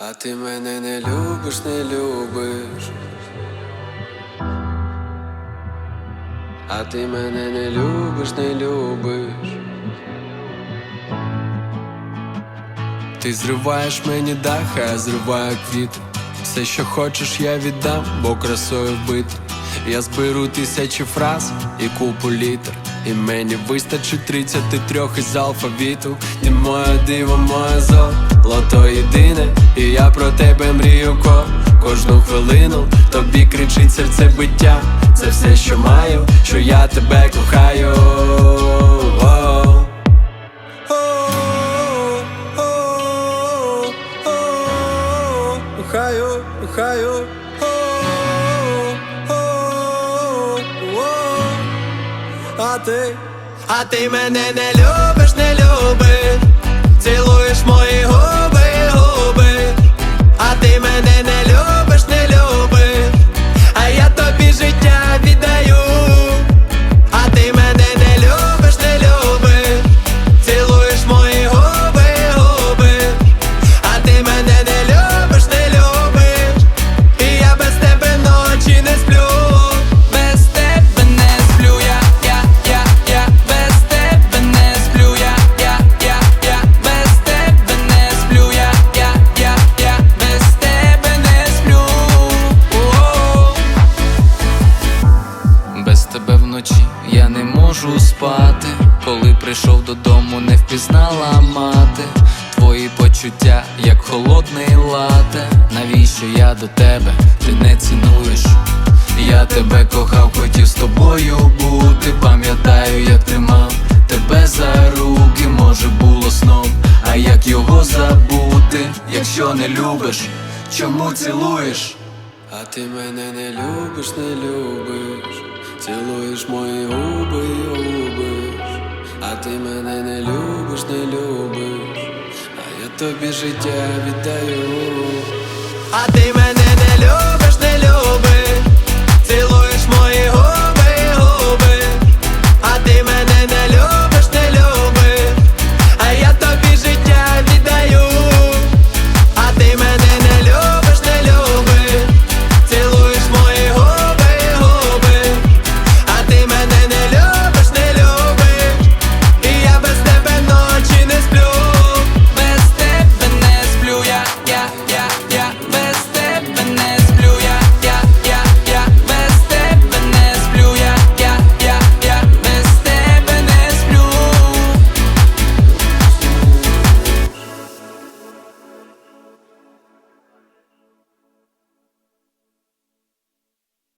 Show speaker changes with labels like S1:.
S1: А ти мене не любиш, не любиш. А ти мене не любиш, не любиш. Ти зриваєш мені дах, а я зриваю квіти. Все, що хочеш, я віддам, бо красою вбити. Я зберу тисячі фраз і купу літер. І мені вистачить 33 із алфавіту. Ти моє диво, моє золото єдине. Тебе мрію ко кожну хвилину. Тобі кричить серце биття. Це все, що маю, що я тебе кохаю. Кохаю, кохаю. А ти,
S2: А ти мене не любиш, не любиш, цілуєш можу спати. Коли прийшов додому, не впізнала мати. Твої почуття, як холодний лате. Навіщо я до тебе? Ти не цінуєш. Я тебе кохав, хотів з тобою бути. Пам'ятаю, як тримав тебе за руки, може було сном, а як його забути, якщо не любиш, чому цілуєш?
S1: а ти мене не любиш, не любиш. Цілуєш мої губи. А ти мене не любиш, не любиш. А я тобі життя віддаю.
S2: А ти мене не любиш, не любиш